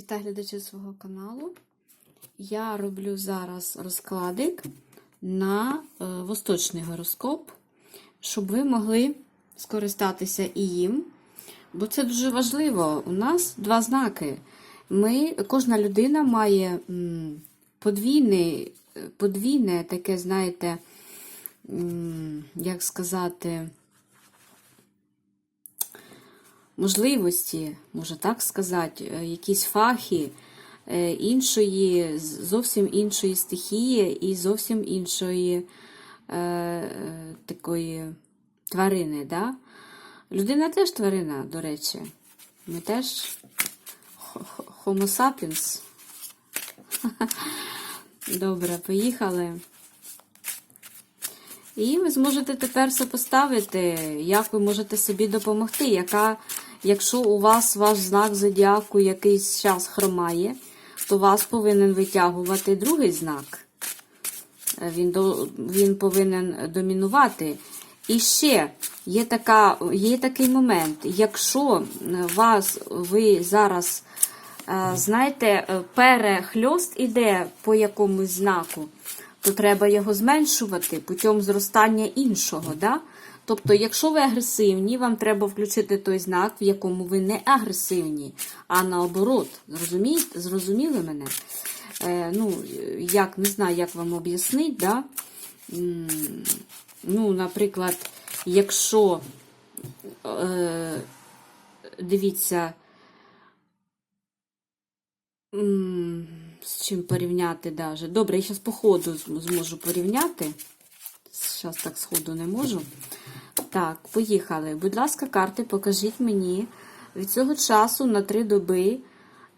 Вітаю глядачі свого каналу. Я роблю зараз розкладик на е, восточний гороскоп, щоб ви могли скористатися і їм. Бо це дуже важливо. У нас два знаки. Ми, Кожна людина має подвійне, подвійне таке, знаєте, як сказати, можливості, може так сказати, е, якісь фахи е, іншої, зовсім іншої стихії і зовсім іншої е, такої тварини. Да? Людина теж тварина, до речі. Ми теж Homo sapiens. Добре, поїхали. І ви зможете тепер сопоставити, як ви можете собі допомогти, яка, якщо у вас ваш знак зодіаку якийсь час хромає, то вас повинен витягувати другий знак. Е, Він, до, він повинен домінувати. І ще є, така, є такий момент, якщо е, вас ви зараз, е, знаєте, перехльост іде по якомусь знаку, то треба його зменшувати путем зростання іншого. Да? Тобто, якщо ви агресивні, вам треба включити той знак, в якому ви не агресивні, а наоборот. Зрозумієте? Зрозуміли мене? Е, ну, як, не знаю, як вам об'яснити, да? Ну, наприклад, якщо, е, дивіться, з чим порівняти даже. Добре, я зараз по ходу зможу порівняти. Зараз так сходу не можу. Так, поїхали. Будь ласка, карти, покажіть мені від цього часу на три доби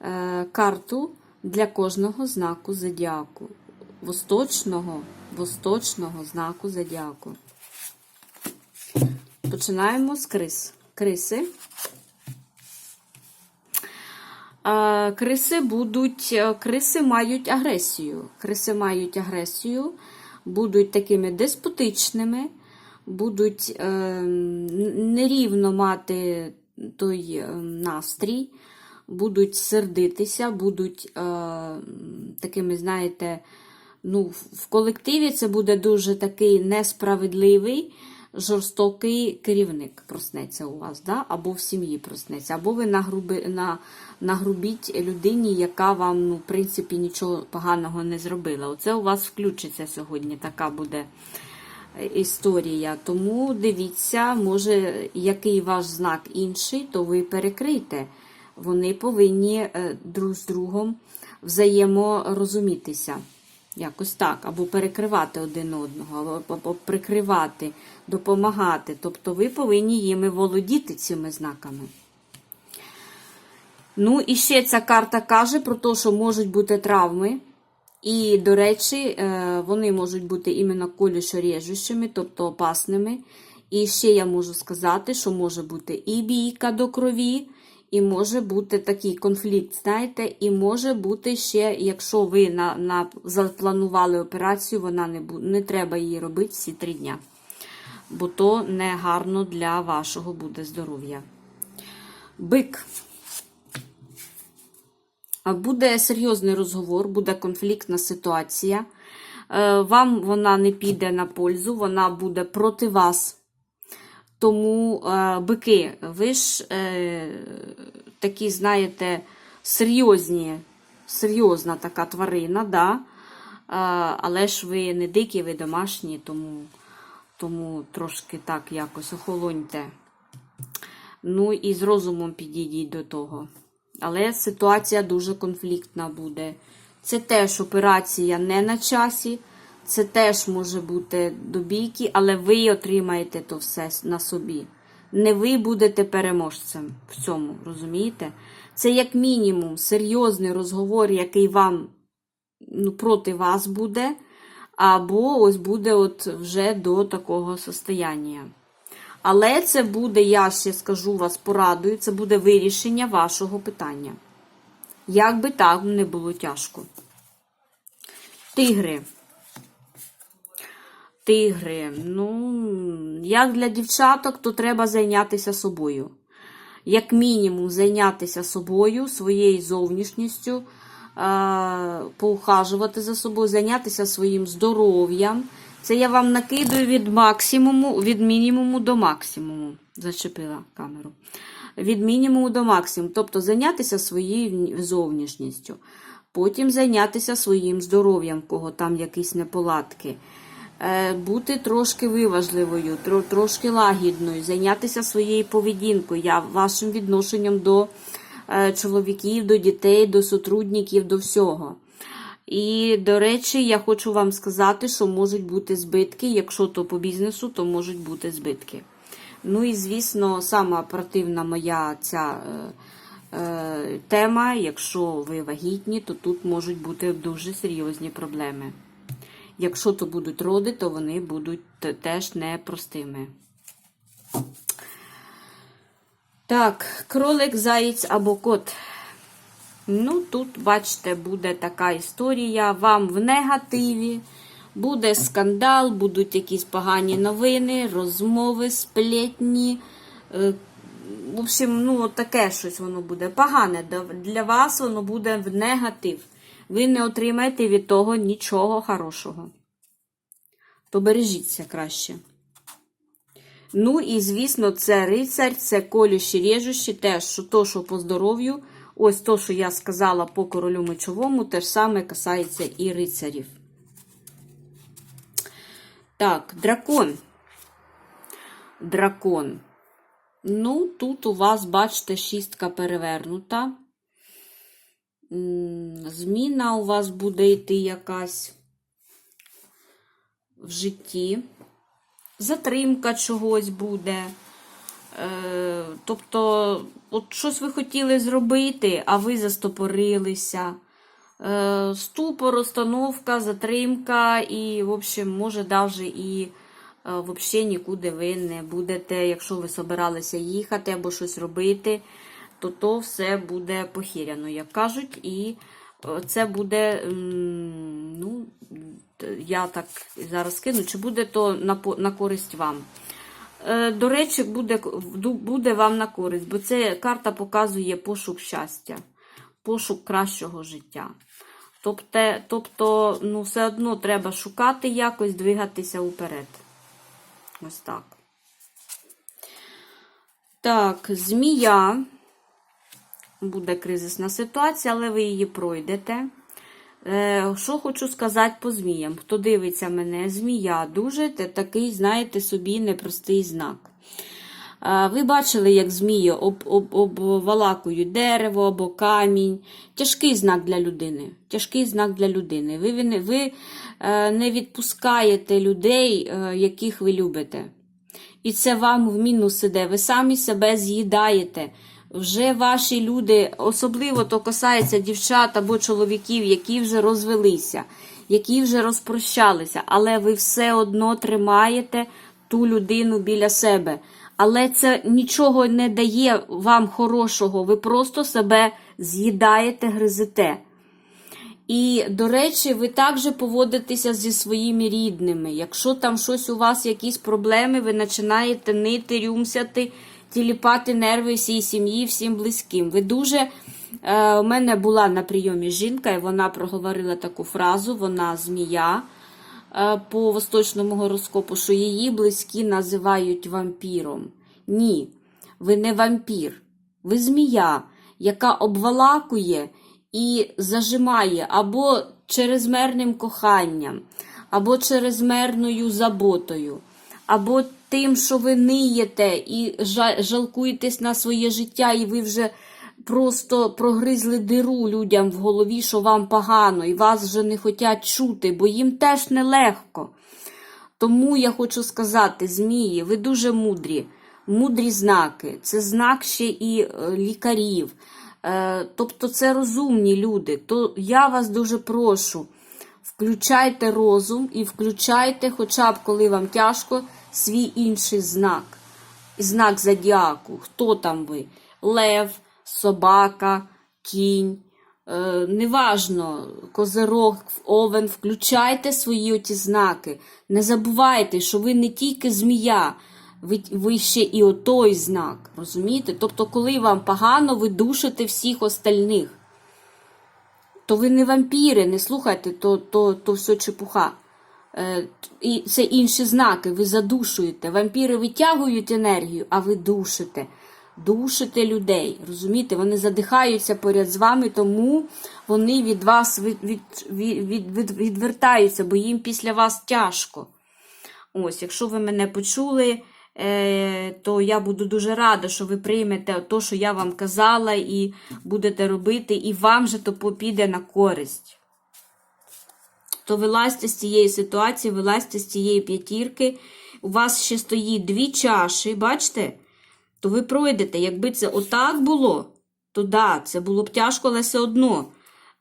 е, карту для кожного знаку зодіаку. Восточного, восточного знаку зодіаку. Починаємо з крис. Криси. Е, Криси будуть, е, криси мають агресію. Криси мають агресію, будуть такими деспотичними, будуть е, нерівно мати той е, настрій, будуть сердитися, будуть е, такими, знаєте, ну, в- колективі це буде дуже такий несправедливий, жорстокий керівник проснеться у вас, да? або в сім'ї проснеться, або ви нагруби, на, нагрубіть людині, яка вам, ну, в принципі, нічого поганого не зробила. Оце у вас включиться сьогодні, така буде історія. Тому дивіться, може, який ваш знак інший, то ви перекрийте. Вони повинні е, друг з другом взаєморозумітися. Якось так, або перекривати один одного, або, прикривати, допомагати. Тобто ви повинні їми володіти цими знаками. Ну, і ще ця карта каже про те, що можуть бути травми. І, до речі, е, вони можуть бути іменно колюшорежущими, тобто опасними. І ще я можу сказати, що може бути і бійка до крові, і може бути такий конфлікт, знаєте, і може бути ще, якщо ви на, на, запланували операцію, вона не, не треба її робити всі три дня. Бо то не гарно для вашого буде здоров'я. Бик. Буде серйозний розговор, буде конфліктна ситуація. Е, Вам вона не піде на пользу, вона буде проти вас. Тому, е, бики, ви ж е, такі, знаєте, серйозні, серйозна така тварина, да? Але ж ви не дикі, ви домашні, тому, тому трошки так якось охолоньте. Ну і з розумом підійдіть до того. Але ситуація дуже конфліктна буде. Це теж операція не на часі, це теж може бути до бійки, але ви отримаєте то все на собі. Не ви будете переможцем в цьому, розумієте? Це як мінімум серйозний розговор, який вам ну, проти вас буде, або ось буде от вже до такого состояння. Але це буде, я ще скажу вас, порадую, це буде вирішення вашого питання. Як би так не було тяжко. Тигри. Тигри. Ну, як для дівчаток, то треба зайнятися собою. як мінімум, зайнятися собою, своєю зовнішністю, е, поухажувати за собою, зайнятися своїм здоров'ям. Це я вам накидаю від максимуму, від мінімуму до максимуму. Зачепила камеру. Від мінімуму до максимуму. Тобто зайнятися своєю зовнішністю. Потім зайнятися своїм здоров'ям, кого там якісь неполадки. Е, Бути трошки виважливою, трошки лагідною, зайнятися своєю поведінкою, я- вашим відношенням до е, чоловіків, до дітей, до сотрудників, до всього. І, до речі, я хочу вам сказати, що можуть бути збитки. Якщо то по бізнесу, то можуть бути збитки. Ну і, звісно, сама противна моя ця е, е, тема. Якщо ви вагітні, то тут можуть бути дуже серйозні проблеми. Якщо то будуть роди, то вони будуть теж непростими. Так, кролик, заєць або кот. Ну, тут, бачите, буде така історія. Вам в негативі. Буде скандал, будуть якісь погані новини, розмови, сплетні. Е, В общем, ну, таке щось воно буде погане. Для- вас воно буде в негатив. Ви не отримаєте від того нічого хорошого. То бережіться краще. Ну і, звісно, це рицарь, це колющі режущі, теж то, що по здоров'ю. Ось то, що я сказала по королю мечовому, те ж саме касається і рицарів. Так, дракон. Дракон. Ну, тут у вас, бачите, шістка перевернута. Зміна у вас буде йти якась в житті. Затримка чогось буде. Е, тобто, от щось ви хотіли зробити, а ви застопорилися. Е, ступор, остановка, затримка, і, в общем, може, навіть і е, взагалі нікуди ви не будете, якщо ви собиралися їхати або щось робити, то то все буде похіряно, як кажуть, і це буде, ну, я так зараз кину, чи буде то на користь вам. Е, До речі, буде, буде вам на користь, бо це карта показує пошук щастя, пошук кращого життя. Тобто, тобто ну, все одно треба шукати якось, двигатися уперед. Ось так. Так, змія. Буде кризисна ситуація, але ви її пройдете. Е, Що хочу сказати по зміям? Хто дивиться мене, змія дуже такий, знаєте, собі непростий знак. Ви бачили, як змії об, об, дерево або камінь. Тяжкий знак для людини. Тяжкий знак для людини. Ви, ви, ви е, не відпускаєте людей, е, яких ви любите. І це вам в мінус іде. Ви самі себе з'їдаєте. Вже ваші люди, особливо то касається дівчат або чоловіків, які вже розвелися, які вже розпрощалися, але ви все одно тримаєте ту людину біля себе. Але це нічого не дає вам хорошого. Ви просто себе з'їдаєте, гризете. І, до речі, ви також поводитеся зі своїми рідними. Якщо там щось у вас, якісь проблеми, ви починаєте нити, рюмсяти, тіліпати нерви всій сім'ї, всім близьким. Ви дуже. Е, у мене була на прийомі жінка, і вона проговорила таку фразу: вона змія е, по восточному гороскопу, що її близькі називають вампіром. Ні, ви не вампір, ви змія, яка обвалакує і зажимає або чрезмерним коханням, або чрезмерною заботою, або тим, що ви ниєте і жалкуєтесь на своє життя, і ви вже просто прогризли диру людям в голові, що вам погано, і вас вже не хочуть чути, бо їм теж нелегко. Тому я хочу сказати, змії, ви дуже мудрі, мудрі знаки. Це знак ще і е, лікарів. Е, Тобто це розумні люди. То я вас дуже прошу, включайте розум і включайте, хоча б коли вам тяжко, свій інший знак. Знак зодіаку. Хто там ви? Лев, собака, кінь. Е, неважно, козирог, овен, включайте свої оті знаки. Не забувайте, що ви не тільки змія, ви, ви ще і отой знак. Розумієте? Тобто, коли вам погано, ви душите всіх остальних. То ви не вампіри, не слухайте, то, то, то все чепуха. Е, і це інші знаки, ви задушуєте. Вампіри витягують енергію, а ви душите. Душите людей. Розумієте, вони задихаються поряд з вами, тому вони від вас від, від, від, від, від, відвертаються, бо їм після вас тяжко. Ось, якщо ви мене почули, е, то я буду дуже рада, що ви приймете те, що я вам казала, і будете робити, і вам же то піде на користь. То вилазьте з цієї ситуації, вилазьте з цієї п'ятірки. У вас ще стоїть дві чаші, бачите? То ви пройдете. Якби це отак було, то да, це було б тяжко, але все одно.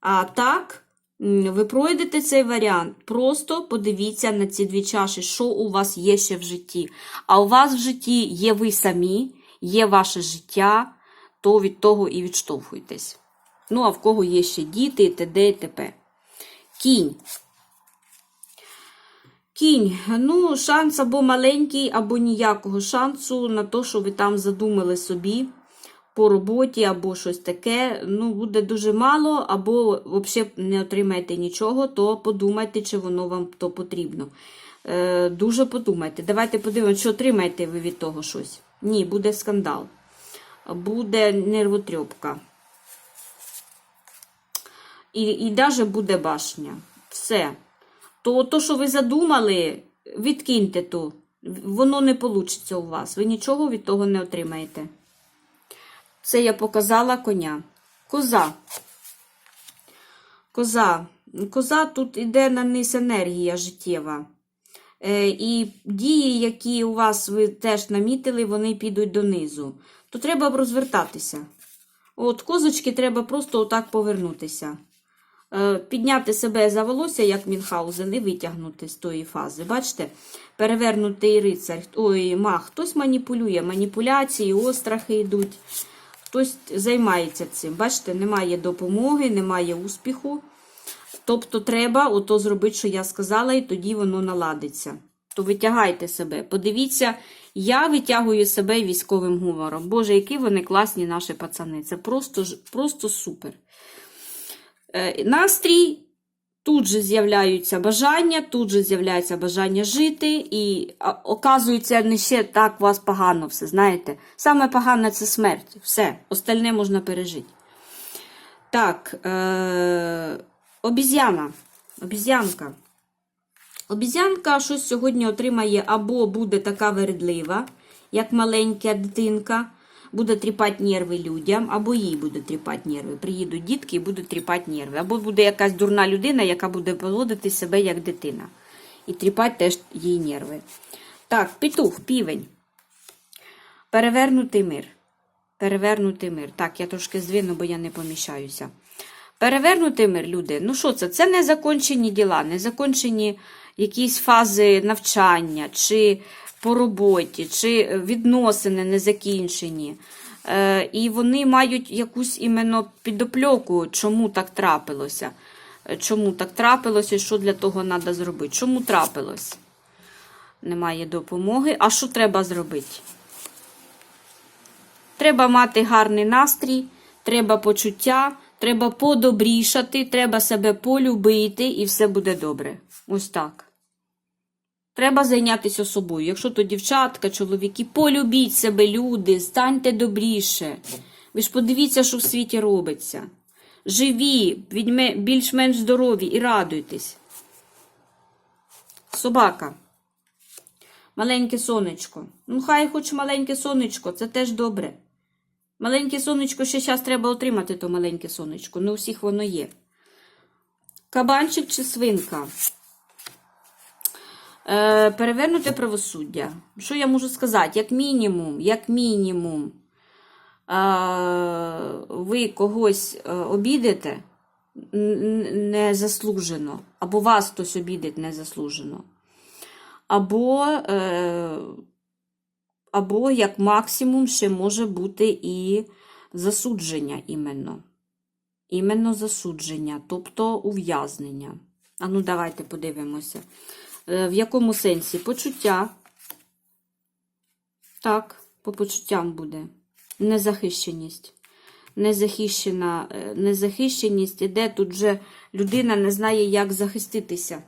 А так, ви пройдете цей варіант. Просто подивіться на ці дві чаші, що у вас є ще в житті. А у вас в житті є ви самі, є ваше життя, то від того і відштовхуйтесь. Ну, а в кого є ще діти, і т.д. і т.п. Кінь. Кінь, ну, шанс або маленький, або ніякого шансу на те, що ви там задумали собі по роботі, або щось таке. Ну, буде дуже мало, або взагалі не отримаєте нічого, то подумайте, чи воно вам то потрібно. Е, дуже подумайте. Давайте подивимося, чи отримаєте ви від того щось. Ні, буде скандал. Буде нервотрьопка. І, і навіть буде башня. Все. То, то, що ви задумали, відкиньте то. Воно не вийде у вас. Ви нічого від того не отримаєте. Це я показала коня. Коза. Коза. Коза тут іде на низ енергія життєва. Е, і дії, які у вас ви теж намітили, вони підуть донизу. То треба розвертатися. От козочки треба просто отак повернутися. Е, Підняти себе за волосся, як Мюнхгаузен, і витягнути з тої фази. Бачите? Перевернутий рицар, ой, мах, хтось маніпулює, маніпуляції, острахи йдуть. Хтось займається цим. Бачите, немає допомоги, немає успіху. Тобто треба ото зробити, що я сказала, і тоді воно наладиться. То витягайте себе. Подивіться, я витягую себе військовим гумором. Боже, які вони класні наші пацани. Це просто, просто супер. Е, Настрій, тут же з'являються бажання, тут же з'являється бажання жити, і оказується, не ще так у вас погано все, знаєте. Саме погане це смерть. Все, остальне можна пережити. Так, е- обіз'яна. Обіз'янка. Обіз'янка щось сьогодні отримає або буде така вередлива, як маленька дитинка, буде тріпати нерви людям, або їй буде тріпати нерви. Приїдуть дітки і будуть тріпати нерви. Або буде якась дурна людина, яка буде поводити себе як дитина. І тріпати теж їй нерви. Так, петух, півень. Перевернутий мир. Перевернутий мир. Так, я трошки здвину, бо я не поміщаюся. Перевернутий мир, люди. Ну що це? Це незакончені діла, незакончені якісь фази навчання, чи по роботі, чи відносини незакінчені. Е, і вони мають якусь іменно підопльоку, чому так трапилося. Е, Чому так трапилося що для того треба зробити? Чому трапилось? Немає допомоги. А що треба зробити? Треба мати гарний настрій, треба почуття, треба подобрішати, треба себе полюбити, і все буде добре. Ось так. Треба зайнятися собою. Якщо то дівчатка, чоловіки, полюбіть себе, люди, станьте добріше. Ви ж подивіться, що в світі робиться. Живі, більш-менш здорові і радуйтесь. Собака. Маленьке сонечко. Ну, хай хоч маленьке сонечко, це теж добре. Маленьке сонечко ще зараз треба отримати, то маленьке сонечко. Не у всіх воно є. Кабанчик чи свинка? Е, перевернути правосуддя. Що я можу сказати? Як мінімум, як мінімум, е, ви когось е, обідете незаслужено, або вас хтось обідить незаслужено. Або, або як максимум ще може бути і засудження іменно. Іменно засудження, тобто ув'язнення. А ну, давайте подивимося. Е, В якому сенсі? Почуття. Так, по почуттям буде. Незахищеність. Незахищена, е, незахищеність іде, тут вже людина не знає, як захиститися.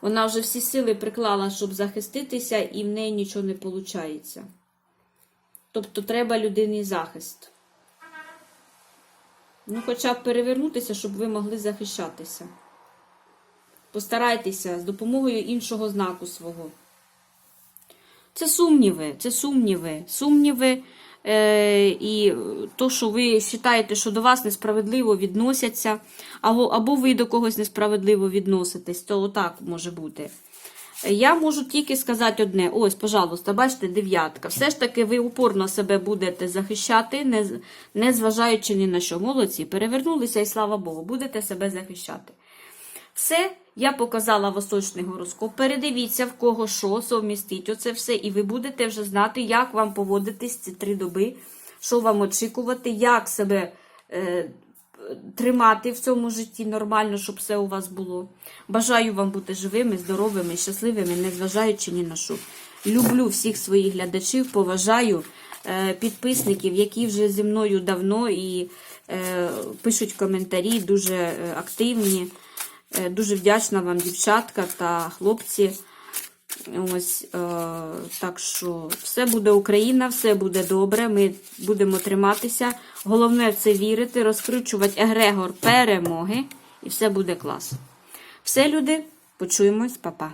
Вона вже всі сили приклала, щоб захиститися, і в неї нічого не виходить. Тобто треба людині захист. Ну, хоча б перевернутися, щоб ви могли захищатися. Постарайтеся з допомогою іншого знаку свого. Це сумніви, це сумніви. Сумніви е, і то, що ви вважаєте, що до вас несправедливо відносяться, або, або ви до когось несправедливо відноситесь, то отак може бути. Я можу тільки сказати одне: ось, пожалуйста, бачите, дев'ятка. Все ж таки, ви упорно себе будете захищати, не, не зважаючи ні на що. Молодці, перевернулися і слава Богу, будете себе захищати. Все, я показала восточний гороскоп. Передивіться, в кого що, совмістіть оце все, і ви будете вже знати, як вам поводитись ці три доби, що вам очікувати, як себе е, тримати в цьому житті нормально, щоб все у вас було. Бажаю вам бути живими, здоровими, щасливими, незважаючи ні на що. Люблю всіх своїх глядачів, поважаю е, підписників, які вже зі мною давно і е, пишуть коментарі, дуже е, активні. Е, Дуже вдячна вам, дівчатка та хлопці. Ось е, так що все буде Україна, все буде добре. Ми будемо триматися. Головне в це вірити, розкручувати егрегор перемоги, і все буде клас. Все, люди, почуємось, па-па.